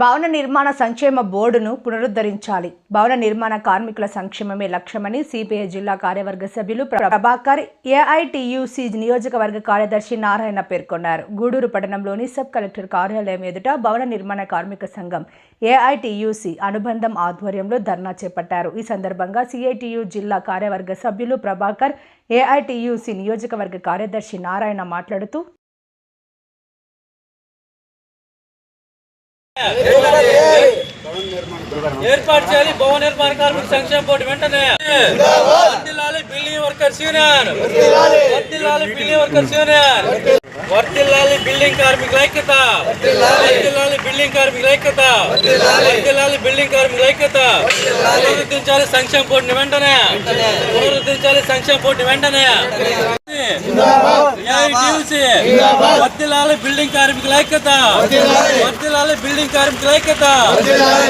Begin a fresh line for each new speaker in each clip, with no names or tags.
భవన నిర్మాణ సంక్షేమ బోర్డును పునరుద్ధరించాలి. భవన నిర్మాణ కార్మికుల సంక్షేమమే లక్ష్యమని సిపిఐ జిల్లా కార్యవర్గ సభ్యులు ప్రభాకర్ ఏఐటియుసి నియోజకవర్గ కార్యదర్శి నారాయణ పేర్కొన్నారు. గూడూరు పట్టణంలోని సబ్ కలెక్టర్ కార్యాలయం ఎదుట భవన నిర్మాణ కార్మిక సంఘం ఏఐటియుసి అనుబంధం ఆధ్వర్యంలో ధర్నా చేపట్టారు. ఈ సందర్భంగా సిఐటియు జిల్లా కార్యవర్గ సభ్యులు ప్రభాకర్ ఏఐటియుసి నియోజకవర్గ కార్యదర్శి నారాయణ మాట్లాడుతూ
ఏర్పాటు చేయాలి. భవన నిర్మాణ కార్మిక సంక్షేమ బోర్డు వెంటనే. వర్తిల్లాలి బిల్డింగ్ వర్కర్స్ యూనియన్ వర్తిల్లాలి బిల్డింగ్ వర్కర్స్ యూనియన్ వర్తిల్లాలి బిల్డింగ్ కార్మికుల ఐక్యత. వర్తిల్లాలి బిల్డింగ్ కార్మికుల ఐక్యత. వర్తిల్లాలి బిల్డింగ్ కార్మికుల ఐక్యత. పునరుద్ధరించాలి సంక్షేమ బోర్డుని వెంటనే. పునరుద్ధరించాలి సంక్షేమ బోర్డుని వెంటనే. వర్ధిల్లాలి బిల్డింగ్ కార్మికుల ఐక్యత. వర్ధిల్లాలి బిల్డింగ్ కార్మికుల ఐక్యత.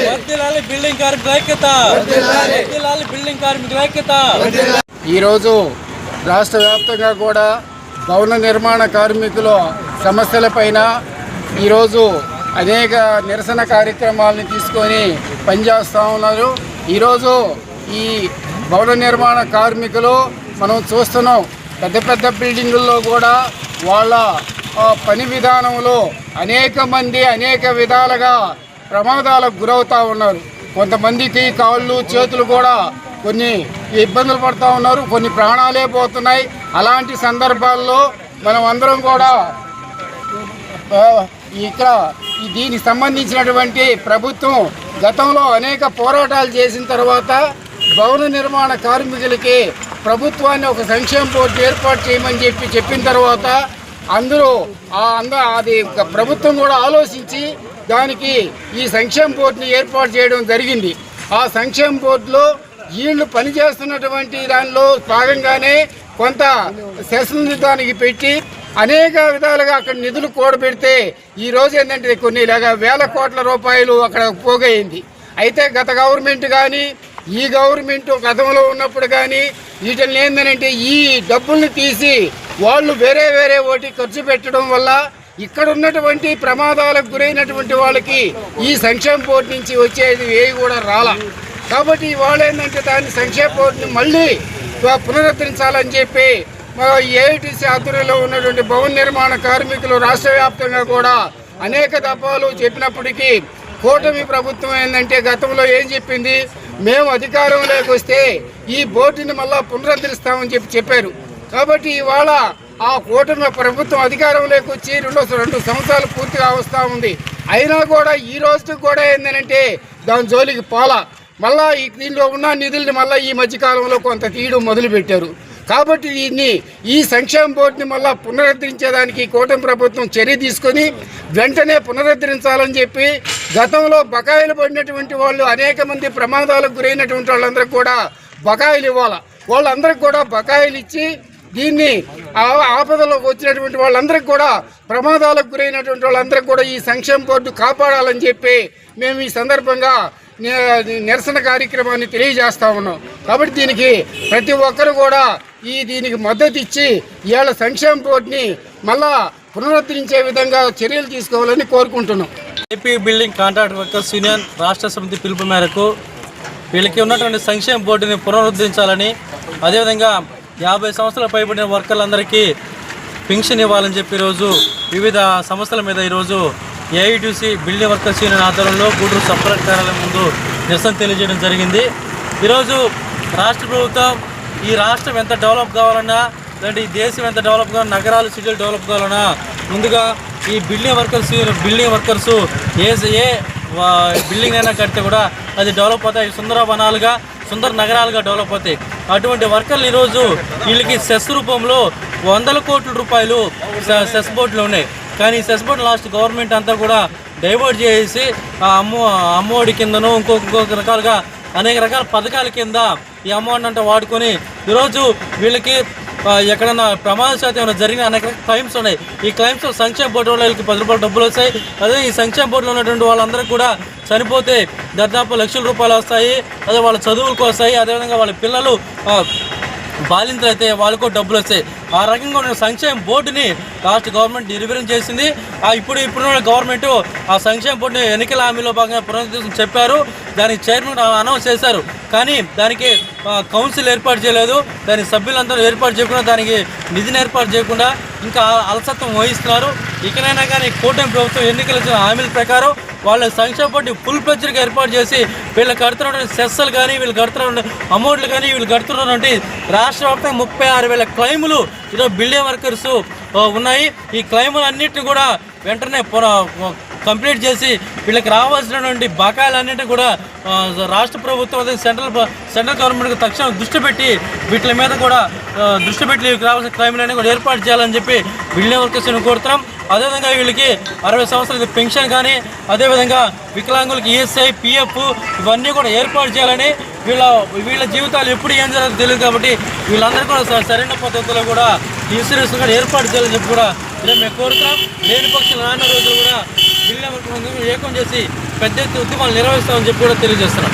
వర్ధిల్లాలి బిల్డింగ్ కార్మికుల ఐక్యత. వర్ధిల్లాలి బిల్డింగ్ కార్మికుల ఐక్యత.
ఈరోజు రాష్ట్ర వ్యాప్తంగా కూడా భవన నిర్మాణ కార్మికుల సమస్యలపైన ఈరోజు అనేక నిరసన కార్యక్రమాలను తీసుకొని పనిచేస్తూ ఉన్నారు. ఈరోజు ఈ భవన నిర్మాణ కార్మికులు మనం చూస్తున్నాం. పెద్ద పెద్ద బిల్డింగుల్లో కూడా వాళ్ళ పని విధానంలో అనేక మంది అనేక విధాలుగా ప్రమాదాలకు గురవుతూ ఉన్నారు. కొంతమందికి కాళ్ళు చేతులు కూడా కొన్ని ఇబ్బందులు పడుతూ ఉన్నారు కొన్ని ప్రాణాలే పోతున్నాయి. అలాంటి సందర్భాల్లో మనం అందరం కూడా ఇక్కడ దీనికి సంబంధించినటువంటి ప్రభుత్వం గతంలో అనేక పోరాటాలు చేసిన తర్వాత భవన నిర్మాణ కార్మికులకి ప్రభుత్వాన్ని ఒక సంక్షేమ బోర్డు ఏర్పాటు చేయమని చెప్పి చెప్పిన తర్వాత అందరూ ఆ అంద అది ప్రభుత్వం కూడా ఆలోచించి దానికి ఈ సంక్షేమ బోర్డుని ఏర్పాటు చేయడం జరిగింది. ఆ సంక్షేమ బోర్డులో వీళ్ళు పనిచేస్తున్నటువంటి దానిలో భాగంగానే కొంత సెషన్లు దానికి పెట్టి అనేక విధాలుగా అక్కడ నిధులు కూడబెడితే ఈ రోజు ఏంటంటే కొన్ని ఇలాగా వేల కోట్ల రూపాయలు అక్కడ పోగైంది అయితే గత గవర్నమెంట్ కానీ ఈ గవర్నమెంట్ గతంలో ఉన్నప్పుడు కానీ వీటిని ఏంటంటే ఈ డబ్బుల్ని తీసి వాళ్ళు వేరే వేరే ఓటి ఖర్చు పెట్టడం వల్ల ఇక్కడ ఉన్నటువంటి ప్రమాదాలకు గురైనటువంటి వాళ్ళకి ఈ సంక్షేమ బోర్డు నుంచి వచ్చేది ఏవి కూడా రాలా. కాబట్టి ఇవాళ ఏంటంటే దాన్ని సంక్షేమ బోర్డుని మళ్ళీ పునరుద్ధరించాలని చెప్పి ఏఐటీసీ ఆధ్వర్యంలో ఉన్నటువంటి భవన నిర్మాణ కార్మికులు రాష్ట్ర వ్యాప్తంగా కూడా అనేక దఫాలు చెప్పినప్పటికీ కూటమి ప్రభుత్వం ఏంటంటే గతంలో ఏం చెప్పింది? మేము అధికారంలోకి వస్తే ఈ బోర్డుని మళ్ళా పునరుద్ధరిస్తామని చెప్పి చెప్పారు. కాబట్టి ఇవాళ ఆ కూటమి ప్రభుత్వం అధికారంలోకి వచ్చి రెండు రెండు సంవత్సరాలు పూర్తిగా వస్తూ ఉంది. అయినా కూడా ఈ రోజుకి కూడా ఏంటంటే దాని జోలికి పోలా. మళ్ళా ఈ దీనిలో ఉన్న నిధుల్ని మళ్ళీ ఈ మధ్యకాలంలో కొంత తీయడం మొదలుపెట్టారు. కాబట్టి దీన్ని ఈ సంక్షేమ బోర్డుని మళ్ళా పునరుద్ధరించేదానికి కూటమి ప్రభుత్వం చర్య తీసుకొని వెంటనే పునరుద్ధరించాలని చెప్పి గతంలో బకాయిలు పడినటువంటి వాళ్ళు అనేక మంది ప్రమాదాలకు గురైనటువంటి వాళ్ళందరికీ కూడా బకాయిలు ఇవ్వాలి. వాళ్ళందరికీ కూడా బకాయిలు ఇచ్చి దీన్ని ఆ- ఆపదలోకి వచ్చినటువంటి వాళ్ళందరికీ కూడా ప్రమాదాలకు గురైనటువంటి వాళ్ళందరికీ కూడా ఈ సంక్షేమ బోర్డు కాపాడాలని చెప్పి మేము ఈ సందర్భంగా నిరసన కార్యక్రమాన్ని తెలియజేస్తా ఉన్నాం. కాబట్టి దీనికి ప్రతి ఒక్కరు కూడా ఈ దీనికి మద్దతు ఇచ్చి ఇవాళ సంక్షేమ బోర్డుని మళ్ళా పునరుద్ధరించే విధంగా చర్యలు తీసుకోవాలని కోరుకుంటున్నాం.
AP building contract workers union రాష్ట్ర సమితి పిలుపు మేరకు వీళ్ళకి ఉన్నటువంటి సంక్షేమ బోర్డుని పునరుద్ధరించాలని అదేవిధంగా యాభై సంవత్సరాల పైబడిన వర్కర్లందరికీ పెన్షన్ ఇవ్వాలని చెప్పి ఈరోజు వివిధ సంస్థల మీద ఈరోజు ఏఐటీసీ బిల్డింగ్ వర్కర్స్ యూనియన్ ఆధ్వర్యంలో గూడూరు సపరేట్ కార్యాలయం ముందు నిరసన తెలియజేయడం జరిగింది. ఈరోజు రాష్ట్ర ప్రభుత్వం ఈ రాష్ట్రం ఎంత డెవలప్ కావాలన్నా లేదంటే ఈ దేశం ఎంత డెవలప్ కావాలన్నా నగరాలు సిటీలు డెవలప్ కావాలన్నా ముందుగా ఈ బిల్డింగ్ వర్కర్స్ బిల్డింగ్ వర్కర్స్ ఏ ఏ బిల్డింగ్ అయినా కడితే కూడా అది డెవలప్ అవుతాయి. సుందర వనాలుగా సుందర నగరాలుగా డెవలప్ అవుతాయి. అటువంటి వర్కర్లు ఈరోజు వీళ్ళకి సెస్ రూపంలో వందల కోట్ల రూపాయలు సె- సెస్ బోర్డులు ఉన్నాయి. కానీ ఈ లాస్ట్ గవర్నమెంట్ అంతా కూడా డైవర్ట్ చేసి అమ్మ అమ్మఒడి కిందనో ఇంకొక ఇంకొక రకాలుగా అనేక రకాల పథకాల కింద ఈ అమౌంట్ అంటే వాడుకొని ఈరోజు వీళ్ళకి ఎక్కడన్నా ప్రమాద శాతం ఏమైనా జరిగిన అనేక క్లైమ్స్ ఉన్నాయి. ఈ క్లైమ్స్ సంక్షేమ బోర్డు వాళ్ళకి పది రూపాయలు డబ్బులు వస్తాయి. అదే ఈ సంక్షేమ బోర్డులో ఉన్నటువంటి వాళ్ళందరూ కూడా చనిపోతే దాదాపు లక్షల రూపాయలు వస్తాయి. అదే వాళ్ళ చదువులకు వస్తాయి. అదేవిధంగా వాళ్ళ పిల్లలు బాలింతలు అయితే వాళ్ళకు డబ్బులు వస్తాయి. ఆ రకంగా ఉన్న సంక్షేమ బోర్డుని రాష్ట్ర గవర్నమెంట్ నిర్వీర్యం చేసింది. ఆ ఇప్పుడు ఇప్పుడున్న గవర్నమెంట్ ఆ సంక్షేమ బోర్డుని ఎన్నికల హామీలో భాగంగా పునరుద్ధరణ చెప్పారు. దానికి చైర్మన్ అనౌన్స్ చేశారు. కానీ దానికి కౌన్సిల్ ఏర్పాటు చేయలేదు. దాని సభ్యులందరూ ఏర్పాటు చేయకుండా దానికి నిధిని ఏర్పాటు చేయకుండా ఇంకా అలసత్వం వహిస్తున్నారు. ఇకనైనా కానీ కూటమి ప్రభుత్వం ఎన్నికల హామీల ప్రకారం వాళ్ళ సంక్షేమ పార్టీ ఫుల్ ప్రెజర్గా ఏర్పాటు చేసి వీళ్ళు కడుతున్నటువంటి సెస్సులు కానీ వీళ్ళు కడుతున్నటువంటి అమౌంట్లు కానీ వీళ్ళు కడుతున్నటువంటి రాష్ట్ర వ్యాప్తంగా ముప్పై ఆరు వేల క్లైములు ఈరోజు బిల్డింగ్ వర్కర్స్ ఉన్నాయి. ఈ క్లైములు అన్నింటినీ కూడా వెంటనే కంప్లీట్ చేసి వీళ్ళకి రావాల్సినటువంటి బకాయిలన్నింటినీ కూడా రాష్ట్ర ప్రభుత్వం అదే సెంట్రల్ సెంట్రల్ గవర్నమెంట్కి తక్షణం దృష్టి పెట్టి వీటి మీద కూడా దృష్టి పెట్టి రావాల్సిన క్లైములన్నీ కూడా ఏర్పాటు చేయాలని చెప్పి బిల్డింగ్ వర్కర్స్ని కోరుతున్నాం. అదేవిధంగా వీళ్ళకి అరవై సంవత్సరాల పెన్షన్ కానీ అదేవిధంగా వికలాంగులకి ఈఎస్ఐ పిఎఫ్ ఇవన్నీ కూడా ఏర్పాటు చేయాలని వీళ్ళ వీళ్ళ జీవితాలు ఎప్పుడు ఏం జరుగుతుందో తెలియదు కాబట్టి వీళ్ళందరూ కూడా సరైన పద్ధతిలో కూడా ఇన్సూరెన్స్ కూడా ఏర్పాటు చేయాలని చెప్పి కూడా మేము కోరుతాం లేని పక్షులు నాన్న రోజులు కూడా వీళ్ళ ఏకం చేసి పెద్ద ఎత్తున ఉద్యమాలు నిర్వహిస్తామని చెప్పి కూడా తెలియజేస్తున్నాం.